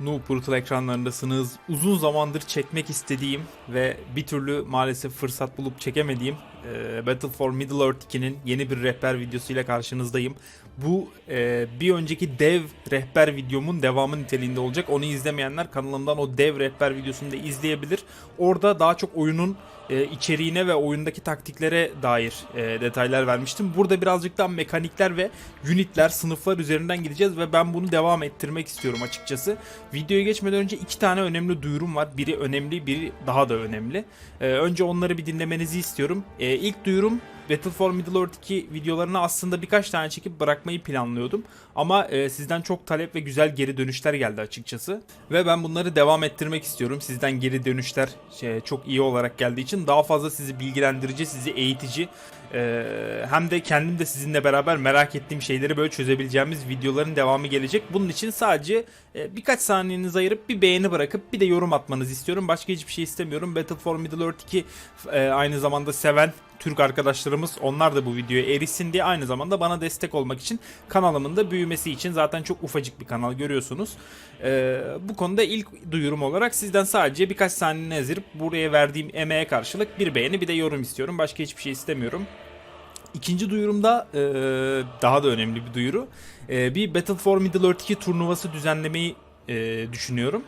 Noob Brutal ekranlarındasınız. Uzun zamandır çekmek istediğim ve bir türlü maalesef fırsat bulup çekemediğim e, Battle for Middle Earth 2'nin yeni bir rehber videosuyla karşınızdayım. Bu e, bir önceki dev rehber videomun devamı niteliğinde olacak. Onu izlemeyenler kanalımdan o dev rehber videosunu da izleyebilir. Orada daha çok oyunun e, içeriğine ve oyundaki taktiklere dair e, detaylar vermiştim. Burada birazcık daha mekanikler ve unitler, sınıflar üzerinden gideceğiz ve ben bunu devam ettirmek istiyorum açıkçası. Videoya geçmeden önce iki tane önemli duyurum var. Biri önemli, biri daha da önemli. E, önce onları bir dinlemenizi istiyorum. E, ilk duyurum Battle for Middle Earth 2 videolarını aslında birkaç tane çekip bırakmayı planlıyordum. Ama e, sizden çok talep ve güzel geri dönüşler geldi açıkçası. Ve ben bunları devam ettirmek istiyorum. Sizden geri dönüşler şey, çok iyi olarak geldiği için daha fazla sizi bilgilendirici, sizi eğitici e, hem de kendim de sizinle beraber merak ettiğim şeyleri böyle çözebileceğimiz videoların devamı gelecek. Bunun için sadece e, birkaç saniyenizi ayırıp bir beğeni bırakıp bir de yorum atmanızı istiyorum. Başka hiçbir şey istemiyorum. Battle for Middle Earth 2 e, aynı zamanda seven Türk arkadaşlarımız onlar da bu videoya erişsin diye aynı zamanda bana destek olmak için kanalımın da büyümesi için zaten çok ufacık bir kanal görüyorsunuz. Ee, bu konuda ilk duyurum olarak sizden sadece birkaç saniyeni ezirip buraya verdiğim emeğe karşılık bir beğeni bir de yorum istiyorum. Başka hiçbir şey istemiyorum. İkinci duyurumda e, daha da önemli bir duyuru. E, bir Battle for Middle Earth 2 turnuvası düzenlemeyi e, düşünüyorum.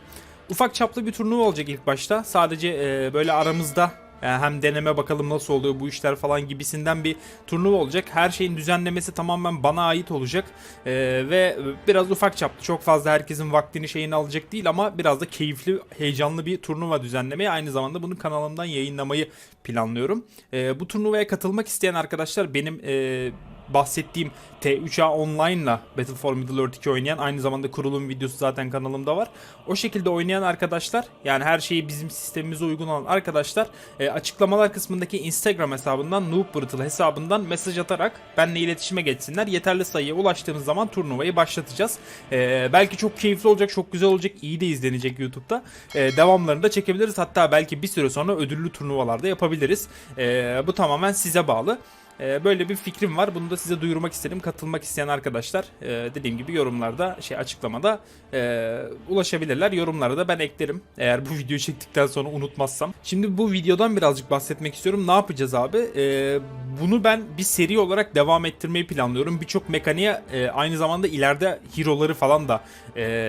Ufak çaplı bir turnuva olacak ilk başta. Sadece böyle aramızda hem deneme bakalım nasıl oluyor bu işler falan gibisinden bir turnuva olacak. Her şeyin düzenlemesi tamamen bana ait olacak. E, ve biraz ufak çaplı çok fazla herkesin vaktini şeyini alacak değil ama biraz da keyifli heyecanlı bir turnuva düzenlemeyi aynı zamanda bunu kanalımdan yayınlamayı planlıyorum. E, bu turnuvaya katılmak isteyen arkadaşlar benim e, bahsettiğim T3A Online'la Battle for Middle Earth 2 oynayan aynı zamanda kurulum videosu zaten kanalımda var. O şekilde oynayan arkadaşlar yani her şeyi bizim sistemimize uygun olan arkadaşlar e, açıklamalar kısmındaki Instagram hesabından Noob Brutal hesabından mesaj atarak benimle iletişime geçsinler. Yeterli sayıya ulaştığımız zaman turnuvayı başlatacağız. E, belki çok keyifli olacak, çok güzel olacak, iyi de izlenecek YouTube'da. E, devamlarını da çekebiliriz. Hatta belki bir süre sonra ödüllü turnuvalarda yapabiliriz. E, bu tamamen size bağlı. Ee, böyle bir fikrim var. Bunu da size duyurmak istedim. Katılmak isteyen arkadaşlar e, dediğim gibi yorumlarda şey açıklamada e, ulaşabilirler. Yorumlara da ben eklerim. Eğer bu videoyu çektikten sonra unutmazsam. Şimdi bu videodan birazcık bahsetmek istiyorum. Ne yapacağız abi? E, bunu ben bir seri olarak devam ettirmeyi planlıyorum. Birçok mekaniğe e, aynı zamanda ileride hero'ları falan da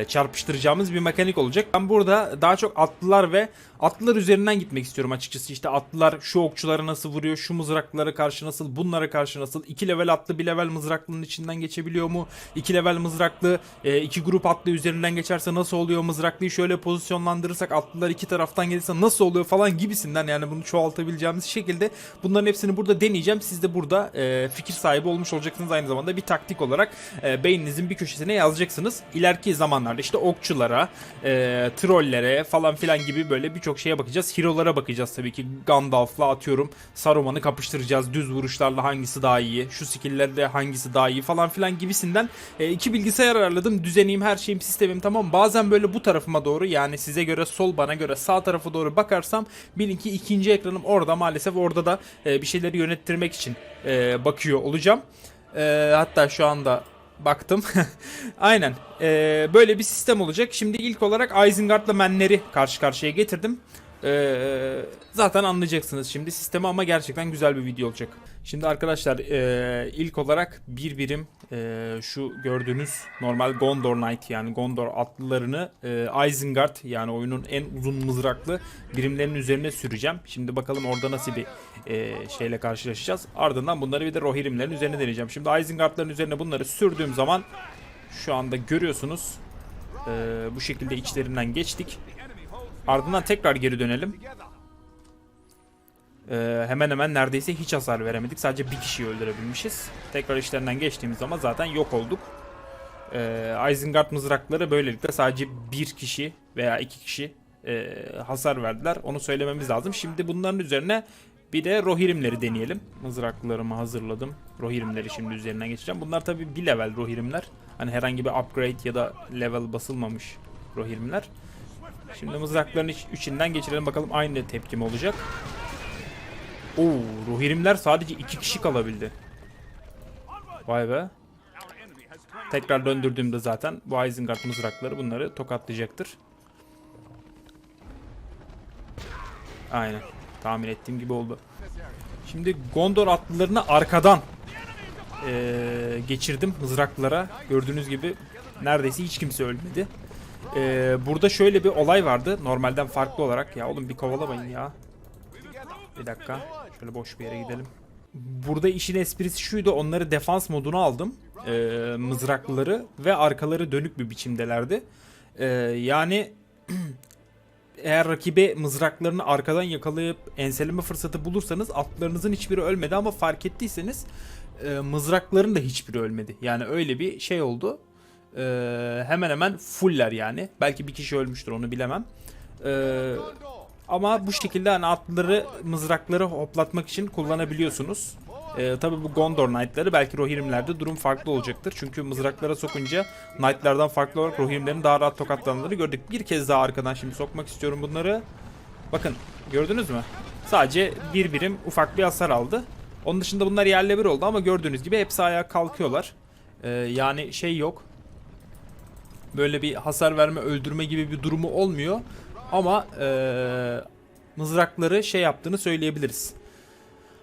çarpıştıracağımız bir mekanik olacak. Ben burada daha çok atlılar ve atlılar üzerinden gitmek istiyorum açıkçası. İşte atlılar şu okçulara nasıl vuruyor, şu mızraklara karşı nasıl, bunlara karşı nasıl, 2 level atlı bir level mızraklının içinden geçebiliyor mu? 2 level mızraklı e, iki grup atlı üzerinden geçerse nasıl oluyor? Mızraklıyı şöyle pozisyonlandırırsak atlılar iki taraftan gelirse nasıl oluyor falan gibisinden yani bunu çoğaltabileceğimiz şekilde bunların hepsini burada deneyeceğim. Siz de burada e, fikir sahibi olmuş olacaksınız aynı zamanda bir taktik olarak e, beyninizin bir köşesine yazacaksınız. İleriki zamanlarda işte okçulara, trollere falan filan gibi böyle birçok şeye bakacağız. Hero'lara bakacağız tabii ki. Gandalf'la atıyorum Saruman'ı kapıştıracağız. Düz vuruşlarla hangisi daha iyi, şu skill'lerde hangisi daha iyi falan filan gibisinden e, iki bilgisayar ayarladım. Düzeneyim her şeyim sistemim tamam. Bazen böyle bu tarafıma doğru yani size göre sol bana göre sağ tarafa doğru bakarsam bilin ki ikinci ekranım orada maalesef orada da e, bir şeyleri yönettirmek için e, bakıyor olacağım. E, hatta şu anda baktım. Aynen. Ee, böyle bir sistem olacak. Şimdi ilk olarak Isengard'la Menler'i karşı karşıya getirdim. Ee, zaten anlayacaksınız şimdi sistemi ama gerçekten güzel bir video olacak. Şimdi arkadaşlar ee, ilk olarak bir birim ee, şu gördüğünüz normal Gondor Knight yani Gondor atlılarını ee, Isengard yani oyunun en uzun mızraklı birimlerinin üzerine süreceğim. Şimdi bakalım orada nasıl bir ee, şeyle karşılaşacağız. Ardından bunları bir de Rohirrimlerin üzerine deneyeceğim. Şimdi Isengard'ların üzerine bunları sürdüğüm zaman şu anda görüyorsunuz ee, bu şekilde içlerinden geçtik. Ardından tekrar geri dönelim. Ee, hemen hemen neredeyse hiç hasar veremedik. Sadece bir kişiyi öldürebilmişiz. Tekrar işlerinden geçtiğimiz zaman zaten yok olduk. Ee, Isengard mızrakları böylelikle sadece bir kişi veya iki kişi e, hasar verdiler. Onu söylememiz lazım. Şimdi bunların üzerine bir de Rohirrimleri deneyelim. Mızraklarımı hazırladım. Rohirrimleri şimdi üzerinden geçeceğim. Bunlar tabi bir level Rohirrimler. Hani herhangi bir upgrade ya da level basılmamış Rohirrimler. Şimdi mızrakların içinden geçirelim bakalım aynı tepki mi olacak. Oo, Rohirrimler sadece iki kişi kalabildi. Vay be. Tekrar döndürdüğümde zaten bu Isengard mızrakları bunları tokatlayacaktır. Aynen. Tahmin ettiğim gibi oldu. Şimdi Gondor atlılarını arkadan eee, geçirdim mızraklara. Gördüğünüz gibi neredeyse hiç kimse ölmedi. Eee, burada şöyle bir olay vardı. Normalden farklı olarak. Ya oğlum bir kovalamayın ya. Bir dakika. Şöyle boş bir yere gidelim. Burada işin esprisi şuydu. Onları defans moduna aldım. Eee mızraklıları ve arkaları dönük bir biçimdelerdi. Eee, yani eğer rakibe mızraklarını arkadan yakalayıp enseleme fırsatı bulursanız atlarınızın hiçbiri ölmedi ama fark ettiyseniz e, mızrakların da hiçbiri ölmedi. Yani öyle bir şey oldu. E, hemen hemen fuller yani. Belki bir kişi ölmüştür onu bilemem. E, ama bu şekilde hani atları mızrakları hoplatmak için kullanabiliyorsunuz. Ee, tabii bu Gondor Knight'ları belki Rohirrim'lerde durum farklı olacaktır. Çünkü mızraklara sokunca Knight'lardan farklı olarak Rohirrim'lerin daha rahat tokatlandığını gördük. Bir kez daha arkadan şimdi sokmak istiyorum bunları. Bakın gördünüz mü? Sadece bir birim ufak bir hasar aldı. Onun dışında bunlar yerle bir oldu ama gördüğünüz gibi hepsi ayağa kalkıyorlar. Ee, yani şey yok. Böyle bir hasar verme, öldürme gibi bir durumu olmuyor. Ama ee, mızrakları şey yaptığını söyleyebiliriz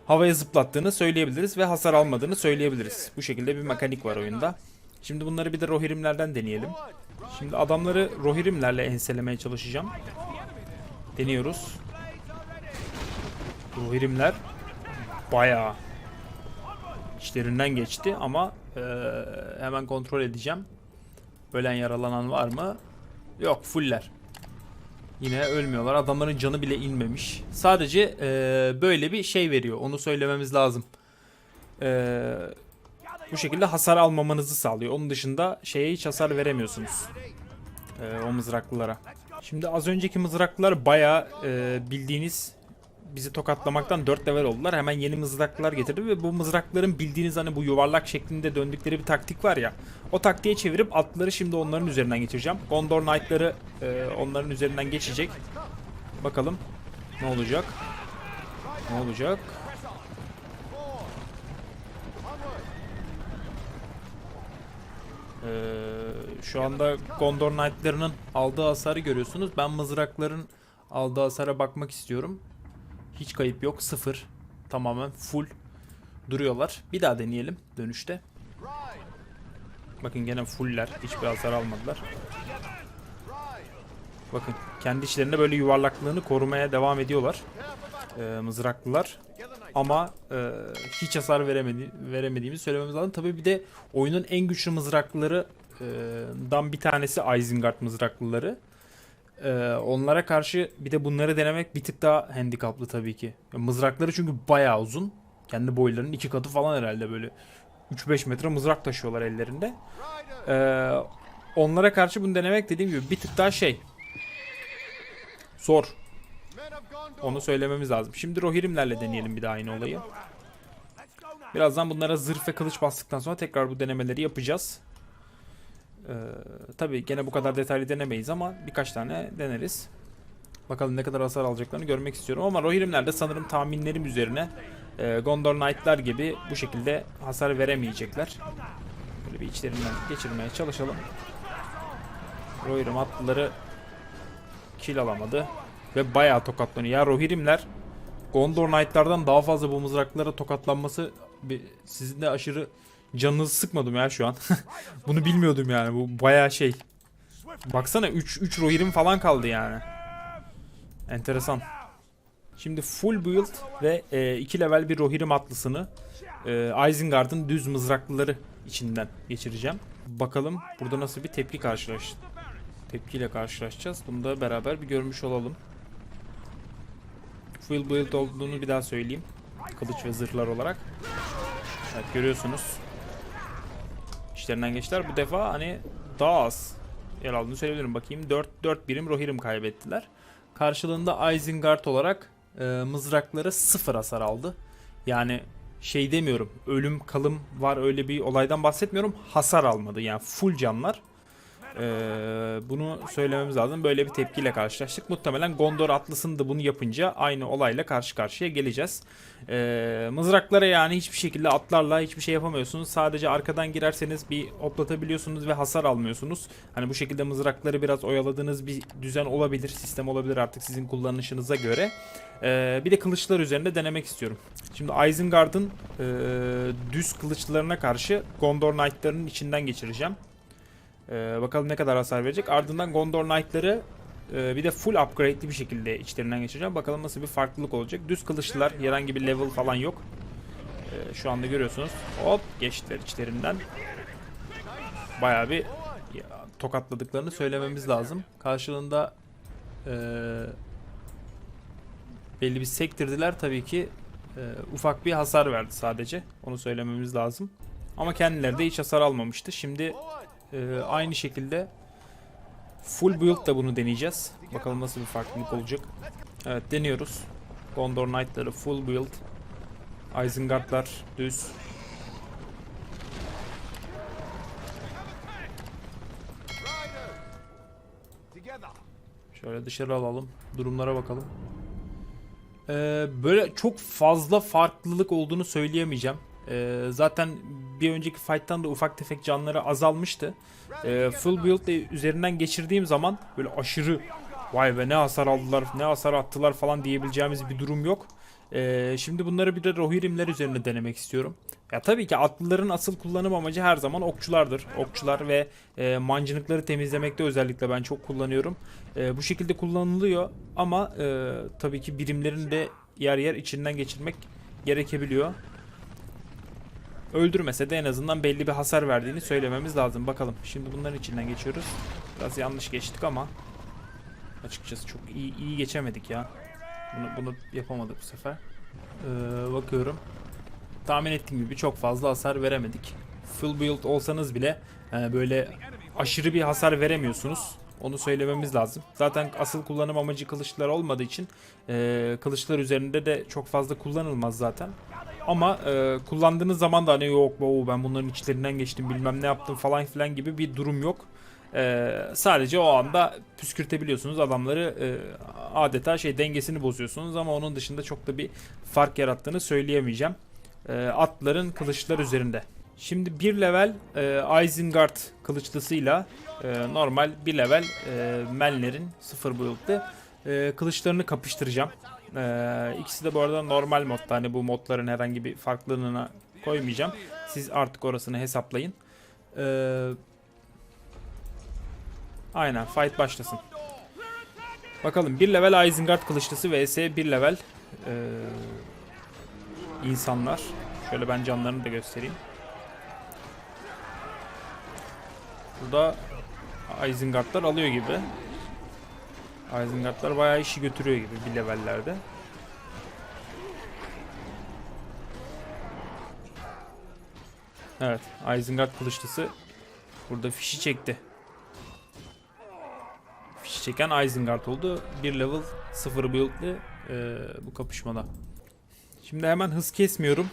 havaya zıplattığını söyleyebiliriz ve hasar almadığını söyleyebiliriz. Bu şekilde bir mekanik var oyunda. Şimdi bunları bir de Rohirrimlerden deneyelim. Şimdi adamları Rohirrimlerle enselemeye çalışacağım. Deniyoruz. Rohirrimler bayağı içlerinden geçti ama eee, hemen kontrol edeceğim. Ölen yaralanan var mı? Yok fuller. Yine ölmüyorlar. Adamların canı bile inmemiş. Sadece eee, böyle bir şey veriyor. Onu söylememiz lazım. Eee, bu şekilde hasar almamanızı sağlıyor. Onun dışında şeye hiç hasar veremiyorsunuz. Eee, o mızraklılara. Şimdi az önceki mızraklılar bayağı eee, bildiğiniz bizi tokatlamaktan 4 level oldular. Hemen yeni mızraklar getirdi ve bu mızrakların bildiğiniz hani bu yuvarlak şeklinde döndükleri bir taktik var ya. O taktiğe çevirip atları şimdi onların üzerinden geçireceğim. Gondor Knight'ları e, onların üzerinden geçecek. Bakalım ne olacak? Ne olacak? Ee, şu anda Gondor Knight'larının aldığı hasarı görüyorsunuz. Ben mızrakların aldığı hasara bakmak istiyorum. Hiç kayıp yok. Sıfır. Tamamen full duruyorlar. Bir daha deneyelim dönüşte. Bakın gene fuller. Hiçbir hasar almadılar. Bakın kendi içlerinde böyle yuvarlaklığını korumaya devam ediyorlar. Ee, mızraklılar. Ama e, hiç hasar veremedi, veremediğimizi söylememiz lazım. Tabii bir de oyunun en güçlü mızraklıları e, dan bir tanesi Isengard mızraklıları. Ee, onlara karşı bir de bunları denemek bir tık daha handikaplı tabii ki. Mızrakları çünkü bayağı uzun. Kendi boylarının iki katı falan herhalde böyle 3-5 metre mızrak taşıyorlar ellerinde. Ee, onlara karşı bunu denemek dediğim gibi bir tık daha şey. Zor. Onu söylememiz lazım. Şimdi Rohirrimlerle deneyelim bir daha aynı olayı. Birazdan bunlara zırh ve kılıç bastıktan sonra tekrar bu denemeleri yapacağız. Ee, tabii gene bu kadar detaylı denemeyiz ama birkaç tane deneriz. Bakalım ne kadar hasar alacaklarını görmek istiyorum. Ama Rohirrimler de sanırım tahminlerim üzerine e, Gondor Knight'lar gibi bu şekilde hasar veremeyecekler. Böyle bir içlerinden geçirmeye çalışalım. Rohirrim atlıları kill alamadı. Ve bayağı tokatlanıyor. Ya Rohirrimler Gondor Knight'lardan daha fazla bu mızraklara tokatlanması sizin de aşırı canınızı sıkmadım ya şu an. Bunu bilmiyordum yani. Bu bayağı şey. Baksana 3 3 Rohirrim falan kaldı yani. Enteresan. Şimdi full build ve 2 level bir Rohirrim atlısını e, Isengard'ın düz mızraklıları içinden geçireceğim. Bakalım burada nasıl bir tepki karşılaş tepkiyle karşılaşacağız. Bunu da beraber bir görmüş olalım. Full build olduğunu bir daha söyleyeyim. Kılıç ve zırhlar olarak. Evet görüyorsunuz. İşlerinden geçtiler. Bu defa hani daha az yer aldığını söyleyebilirim. Bakayım 4 4 birim Rohirrim kaybettiler. Karşılığında Isengard olarak e, mızrakları sıfır hasar aldı. Yani şey demiyorum. Ölüm kalım var öyle bir olaydan bahsetmiyorum. Hasar almadı. Yani full canlar. Ee, bunu söylememiz lazım. Böyle bir tepkiyle karşılaştık. Muhtemelen Gondor Atlas'ın da bunu yapınca aynı olayla karşı karşıya geleceğiz. Ee, mızraklara yani hiçbir şekilde atlarla hiçbir şey yapamıyorsunuz. Sadece arkadan girerseniz bir hoplatabiliyorsunuz ve hasar almıyorsunuz. Hani bu şekilde mızrakları biraz oyaladığınız bir düzen olabilir, sistem olabilir artık sizin kullanışınıza göre. Ee, bir de kılıçlar üzerinde denemek istiyorum. Şimdi Isengard'ın e, düz kılıçlarına karşı Gondor Knight'larının içinden geçireceğim. Ee, bakalım ne kadar hasar verecek. Ardından Gondor Knight'ları e, bir de full upgrade'li bir şekilde içlerinden geçireceğim. Bakalım nasıl bir farklılık olacak. Düz kılıçlılar herhangi bir level falan yok. Ee, şu anda görüyorsunuz. Hop geçtiler içlerinden. Bayağı bir ya, tokatladıklarını söylememiz lazım. Karşılığında e, belli bir sektirdiler tabii ki. e, ufak bir hasar verdi sadece. Onu söylememiz lazım. Ama kendileri de hiç hasar almamıştı. Şimdi ee, aynı şekilde full build da bunu deneyeceğiz. Bakalım nasıl bir farklılık olacak. Evet deniyoruz. Gondor Knight'ları full build. Isengard'lar düz. Şöyle dışarı alalım. Durumlara bakalım. Ee, böyle çok fazla farklılık olduğunu söyleyemeyeceğim. Ee, zaten bir önceki fight'tan da ufak tefek canları azalmıştı. Ee, full build üzerinden geçirdiğim zaman böyle aşırı vay be ne hasar aldılar ne hasar attılar falan diyebileceğimiz bir durum yok. Ee, şimdi bunları bir de Rohirrimler üzerine denemek istiyorum. Ya tabii ki atlıların asıl kullanım amacı her zaman okçulardır. Okçular ve e, mancınıkları temizlemekte özellikle ben çok kullanıyorum. E, bu şekilde kullanılıyor ama e, tabii ki birimlerin de yer yer içinden geçirmek gerekebiliyor öldürmese de en azından belli bir hasar verdiğini söylememiz lazım. Bakalım. Şimdi bunların içinden geçiyoruz. Biraz yanlış geçtik ama açıkçası çok iyi, iyi geçemedik ya. Bunu, bunu yapamadık bu sefer. Ee, bakıyorum. Tahmin ettiğim gibi çok fazla hasar veremedik. Full build olsanız bile e, böyle aşırı bir hasar veremiyorsunuz. Onu söylememiz lazım. Zaten asıl kullanım amacı kılıçlar olmadığı için e, kılıçlar üzerinde de çok fazla kullanılmaz zaten. Ama e, kullandığınız zaman da hani yok bu ben bunların içlerinden geçtim bilmem ne yaptım falan filan gibi bir durum yok. E, sadece o anda püskürtebiliyorsunuz adamları e, adeta şey dengesini bozuyorsunuz ama onun dışında çok da bir fark yarattığını söyleyemeyeceğim. E, atların kılıçlar üzerinde. Şimdi bir level e, Isengard kılıçlısıyla e, normal bir level e, Melner'in sıfır build'lı e, kılıçlarını kapıştıracağım. Ee, ikisi de bu arada normal modda. Hani bu modların herhangi bir farklılığına koymayacağım. Siz artık orasını hesaplayın. Ee, aynen fight başlasın. Bakalım bir level Isengard kılıçlısı vs bir level ee, insanlar. Şöyle ben canlarını da göstereyim. Burada Isengard'lar alıyor gibi. Isengard'lar bayağı işi götürüyor gibi bir levellerde. Evet, Isengard kılıçlısı burada fişi çekti. Fişi çeken Isengard oldu. Bir level 0 build'li e, bu kapışmada. Şimdi hemen hız kesmiyorum.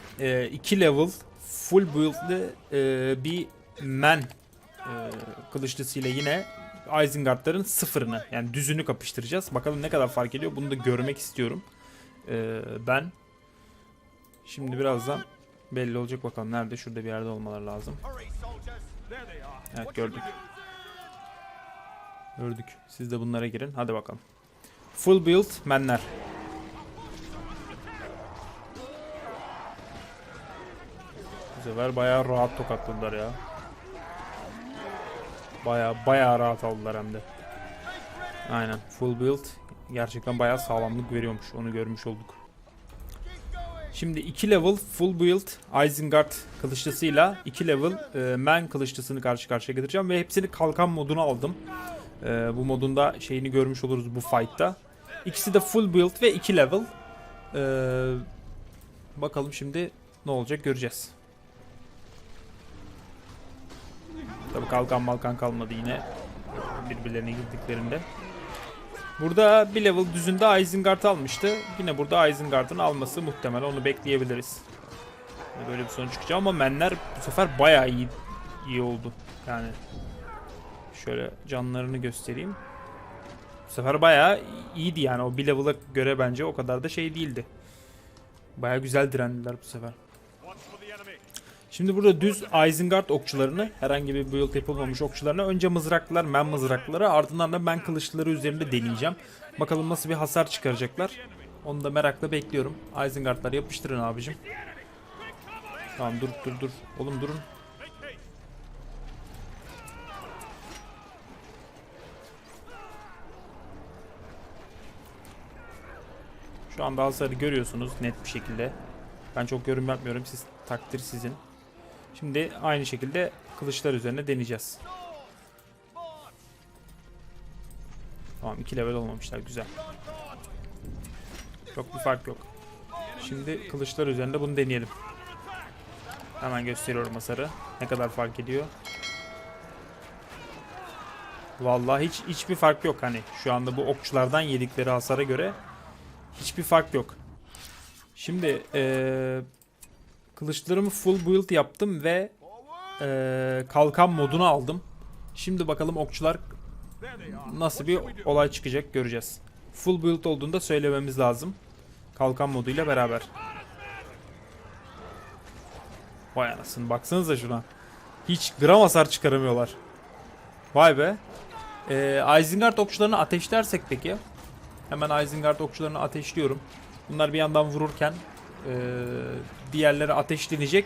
2 e, level full build'li e, bir man e, kılıçlısıyla yine Isengard'ların sıfırını yani düzünü kapıştıracağız. Bakalım ne kadar fark ediyor bunu da görmek istiyorum. Ee, ben şimdi birazdan belli olacak bakalım nerede şurada bir yerde olmaları lazım. Evet gördük. Gördük. Siz de bunlara girin. Hadi bakalım. Full build menler. Bu sefer bayağı rahat tokatladılar ya. Baya baya rahat aldılar hem de. Aynen full build gerçekten baya sağlamlık veriyormuş onu görmüş olduk. Şimdi 2 level full build Isengard kılıçlısıyla 2 level e, man kılıçlısını karşı karşıya getireceğim ve hepsini kalkan moduna aldım. E, bu modunda şeyini görmüş oluruz bu fight'ta. İkisi de full build ve 2 level. E, bakalım şimdi ne olacak göreceğiz. Tabi kalkan malkan kalmadı yine birbirlerine girdiklerinde. Burada bir level düzünde Isengard almıştı. Yine burada Isengard'ın alması muhtemel onu bekleyebiliriz. Böyle bir sonuç çıkacak ama menler bu sefer bayağı iyi iyi oldu. Yani Şöyle canlarını göstereyim. Bu sefer bayağı iyiydi yani. O bir level'a göre bence o kadar da şey değildi. Bayağı güzel direndiler bu sefer. Şimdi burada düz Isengard okçularını, herhangi bir build yapılmamış okçularını önce mızraklılar, men mızraklıları ardından da men kılıçları üzerinde deneyeceğim. Bakalım nasıl bir hasar çıkaracaklar. Onu da merakla bekliyorum. Isengard'lar yapıştırın abicim. Tamam dur dur dur. Oğlum durun. Şu anda hasarı görüyorsunuz net bir şekilde. Ben çok yorum yapmıyorum. Siz takdir sizin. Şimdi aynı şekilde kılıçlar üzerine deneyeceğiz. Tamam 2 level olmamışlar güzel. Çok bir fark yok. Şimdi kılıçlar üzerinde bunu deneyelim. Hemen gösteriyorum hasarı. Ne kadar fark ediyor. Vallahi hiç hiçbir fark yok hani şu anda bu okçulardan yedikleri hasara göre hiçbir fark yok. Şimdi eee kılıçlarımı full build yaptım ve eee, kalkan modunu aldım. Şimdi bakalım okçular nasıl bir olay çıkacak göreceğiz. Full build olduğunda söylememiz lazım. Kalkan moduyla beraber. Vay anasını baksanıza şuna. Hiç gram hasar çıkaramıyorlar. Vay be. Ee, Isengard okçularını ateşlersek peki? Hemen Isengard okçularını ateşliyorum. Bunlar bir yandan vururken ee, diğerleri ateşlenecek.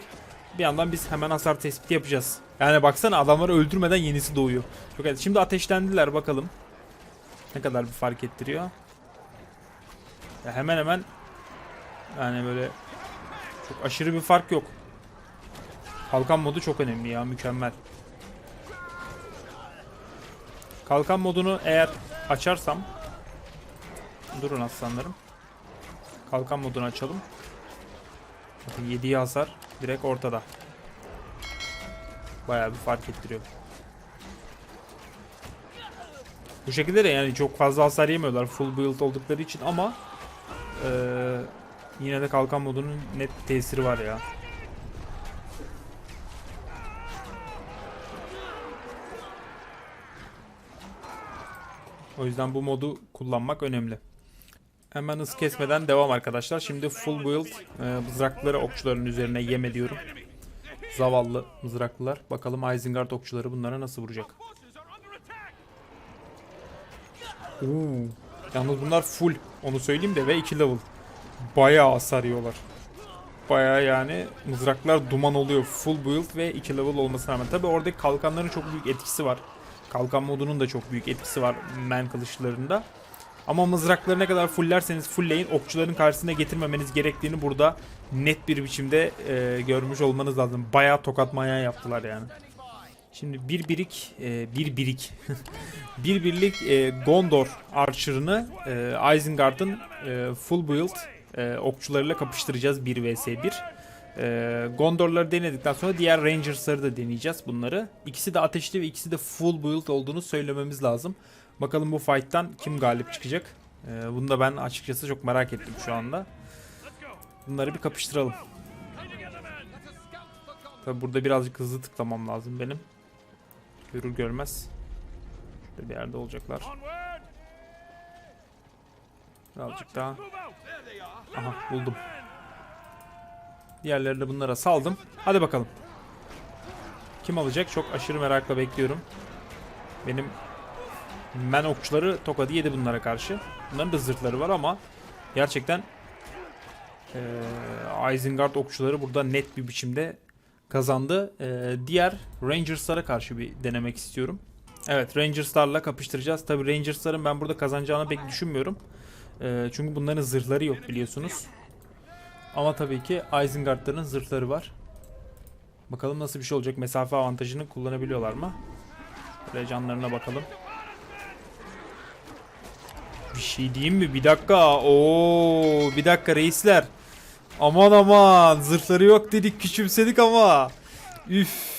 Bir yandan biz hemen hasar tespiti yapacağız. Yani baksana adamları öldürmeden yenisi doğuyor. Çok evet. Şimdi ateşlendiler bakalım. Ne kadar bir fark ettiriyor. Ya hemen hemen yani böyle çok aşırı bir fark yok. Kalkan modu çok önemli ya mükemmel. Kalkan modunu eğer açarsam Durun aslanlarım. Kalkan modunu açalım. Bakın yediği hasar direkt ortada. Bayağı bir fark ettiriyor. Bu şekilde de yani çok fazla hasar yemiyorlar full build oldukları için ama eee, yine de kalkan modunun net tesiri var ya. O yüzden bu modu kullanmak önemli. Hemen hız kesmeden devam arkadaşlar. Şimdi full build e, mızrakları okçuların üzerine yem ediyorum. Zavallı mızraklılar. Bakalım Isengard okçuları bunlara nasıl vuracak. Oo. Yalnız bunlar full. Onu söyleyeyim de ve 2 level. Bayağı hasar yiyorlar. Bayağı yani mızraklar duman oluyor. Full build ve 2 level olmasına rağmen. Tabi oradaki kalkanların çok büyük etkisi var. Kalkan modunun da çok büyük etkisi var men kılıçlarında. Ama mızrakları ne kadar fulllerseniz fullleyin okçuların karşısına getirmemeniz gerektiğini burada net bir biçimde e, görmüş olmanız lazım. Bayağı tokat manyağı yaptılar yani. Şimdi bir birik, e, bir birik, bir birlik e, Gondor Archer'ını e, Isengard'ın e, full build e, okçularıyla kapıştıracağız 1 vs 1. E, Gondor'ları denedikten sonra diğer Rangers'ları da deneyeceğiz bunları. İkisi de ateşli ve ikisi de full build olduğunu söylememiz lazım. Bakalım bu fight'tan kim galip çıkacak? Ee, bunu da ben açıkçası çok merak ettim şu anda. Bunları bir kapıştıralım. Tabi burada birazcık hızlı tıklamam lazım benim. Görür görmez. Şurada bir yerde olacaklar. Birazcık daha. Aha buldum. Diğerlerini de bunlara saldım. Hadi bakalım. Kim alacak? Çok aşırı merakla bekliyorum. Benim Men okçuları tokadı yedi bunlara karşı. Bunların da zırhları var ama gerçekten e, Isengard okçuları burada net bir biçimde kazandı. E, diğer Rangers'lara karşı bir denemek istiyorum. Evet Rangers'larla kapıştıracağız. Tabi Rangers'ların ben burada kazanacağını pek düşünmüyorum. E, çünkü bunların zırhları yok biliyorsunuz. Ama tabii ki Isengard'ların zırhları var. Bakalım nasıl bir şey olacak. Mesafe avantajını kullanabiliyorlar mı? Böyle canlarına bakalım. Bir şey diyeyim mi? Bir dakika. Oo, bir dakika reisler. Aman aman zırhları yok dedik küçümsedik ama. Üf.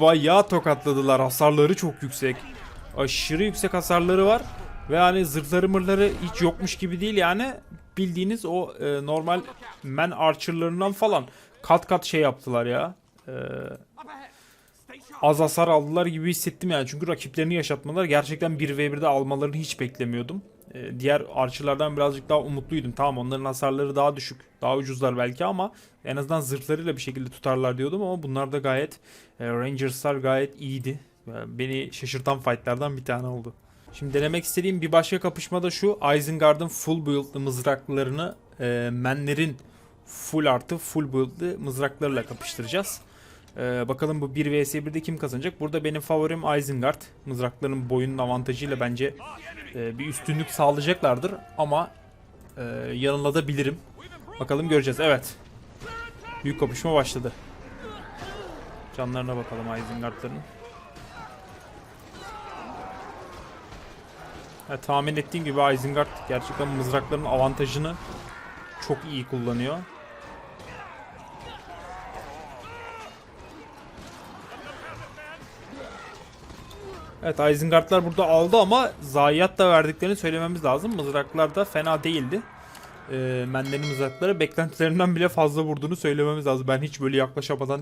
Bayağı tokatladılar. Hasarları çok yüksek. Aşırı yüksek hasarları var. Ve hani zırhları mırları hiç yokmuş gibi değil yani. Bildiğiniz o e, normal men archerlarından falan kat kat şey yaptılar ya. E, az hasar aldılar gibi hissettim yani. Çünkü rakiplerini yaşatmalar gerçekten 1v1'de almalarını hiç beklemiyordum. Ee, diğer archerlardan birazcık daha umutluydum. Tamam onların hasarları daha düşük. Daha ucuzlar belki ama en azından zırhlarıyla bir şekilde tutarlar diyordum ama bunlar da gayet e, Rangers'lar gayet iyiydi. Yani beni şaşırtan fightlardan bir tane oldu. Şimdi denemek istediğim bir başka kapışma da şu. Isengard'ın full build'lı mızraklarını e, menlerin full artı full build'lı mızraklarıyla kapıştıracağız. E, bakalım bu 1 vs 1'de kim kazanacak? Burada benim favorim Isengard. Mızrakların boyunun avantajıyla bence e, bir üstünlük sağlayacaklardır ama e, yanılabilirim. Bakalım göreceğiz. Evet. Büyük kapışma başladı. Canlarına bakalım Isengard'ların. Ya, tahmin ettiğim gibi Isengard gerçekten mızrakların avantajını çok iyi kullanıyor. Evet Isengard'lar burada aldı ama zayiat da verdiklerini söylememiz lazım. Mızraklar da fena değildi. Ee, Mende'nin mızrakları beklentilerinden bile fazla vurduğunu söylememiz lazım. Ben hiç böyle yaklaşamadan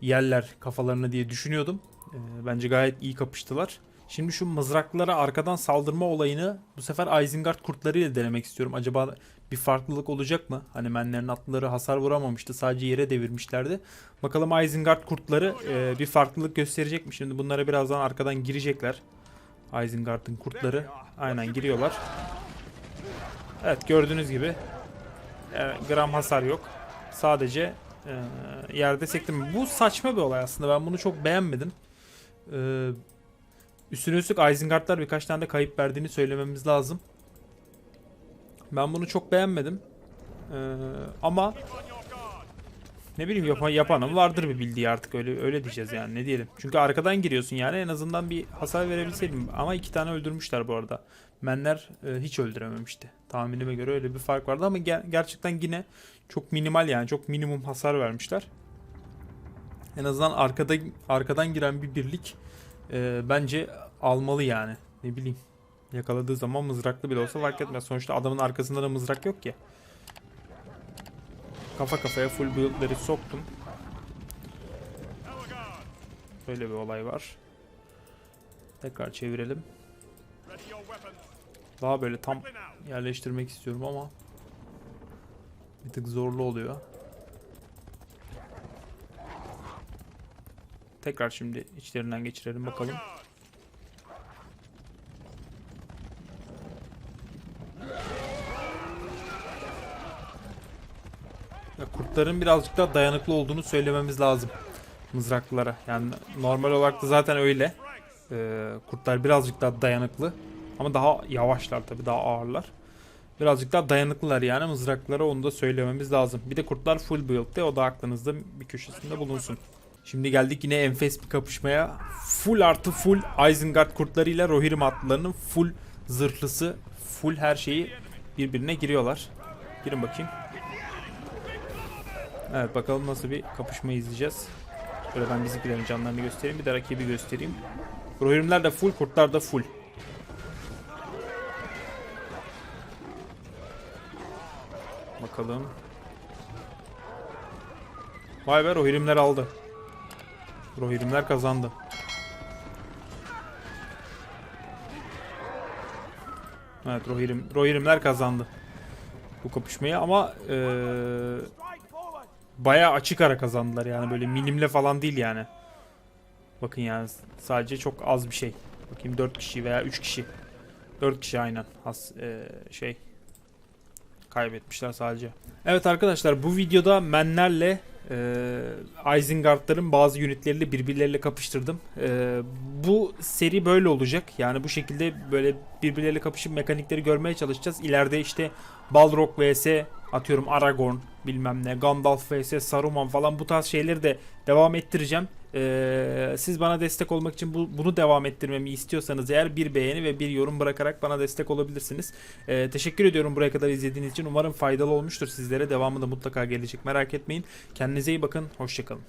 yerler kafalarına diye düşünüyordum. Ee, bence gayet iyi kapıştılar. Şimdi şu mızraklara arkadan saldırma olayını bu sefer Isengard kurtlarıyla denemek istiyorum. Acaba bir farklılık olacak mı? Hani menlerin atlıları hasar vuramamıştı. Sadece yere devirmişlerdi. Bakalım Isengard kurtları e, bir farklılık gösterecek mi? Şimdi bunlara birazdan arkadan girecekler. Isengard'ın kurtları. Aynen giriyorlar. Evet gördüğünüz gibi e, gram hasar yok. Sadece e, yerde sektim. Bu saçma bir olay aslında. Ben bunu çok beğenmedim. E, üstüne üstlük Isengard'lar birkaç tane de kayıp verdiğini söylememiz lazım. Ben bunu çok beğenmedim. E, ama ne bileyim yapan yapanım vardır bir bildiği artık öyle öyle diyeceğiz yani ne diyelim. Çünkü arkadan giriyorsun yani en azından bir hasar verebilseydim ama iki tane öldürmüşler bu arada. Menler e, hiç öldürememişti. Tahminime göre öyle bir fark vardı ama ger- gerçekten yine çok minimal yani çok minimum hasar vermişler. En azından arkada arkadan giren bir birlik e, bence almalı yani. Ne bileyim. Yakaladığı zaman mızraklı bile olsa fark etmez. Sonuçta adamın arkasında da mızrak yok ki. Kafa kafaya full build'leri soktum. Böyle bir olay var. Tekrar çevirelim. Daha böyle tam yerleştirmek istiyorum ama bir tık zorlu oluyor. Tekrar şimdi içlerinden geçirelim bakalım. Ya kurtların birazcık daha dayanıklı olduğunu söylememiz lazım mızraklılara. Yani normal olarak da zaten öyle. Ee, kurtlar birazcık daha dayanıklı. Ama daha yavaşlar tabi daha ağırlar. Birazcık daha dayanıklılar yani mızraklara onu da söylememiz lazım. Bir de kurtlar full build'de o da aklınızda bir köşesinde bulunsun. Şimdi geldik yine enfes bir kapışmaya. Full artı full Isengard kurtlarıyla Rohirrim atlılarının full zırhlısı, full her şeyi birbirine giriyorlar. Girin bakayım. Evet bakalım nasıl bir kapışma izleyeceğiz. Şöyle ben bizimkilerin canlarını göstereyim bir de rakibi göstereyim. Rohirrimler de full, kurtlar da full. Bakalım. Vay be Rohirrimler aldı. Rohirrimler kazandı. Evet Rohirrim, Rohirrimler kazandı. Bu kapışmayı ama eee bayağı açık ara kazandılar yani böyle minimle falan değil yani. Bakın yani sadece çok az bir şey. Bakayım 4 kişi veya 3 kişi. 4 kişi aynen. Has, eee, şey kaybetmişler sadece. Evet arkadaşlar bu videoda menlerle e, Isengard'ların bazı unitleriyle birbirleriyle kapıştırdım. E, bu seri böyle olacak. Yani bu şekilde böyle birbirleriyle kapışıp mekanikleri görmeye çalışacağız. İleride işte Balrog vs atıyorum Aragorn bilmem ne Gandalf vs Saruman falan bu tarz şeyleri de devam ettireceğim. Ee, siz bana destek olmak için bu, bunu devam ettirmemi istiyorsanız eğer bir beğeni ve bir yorum bırakarak bana destek olabilirsiniz. Ee, teşekkür ediyorum buraya kadar izlediğiniz için. Umarım faydalı olmuştur sizlere. Devamı da mutlaka gelecek merak etmeyin. Kendinize iyi bakın. Hoşçakalın.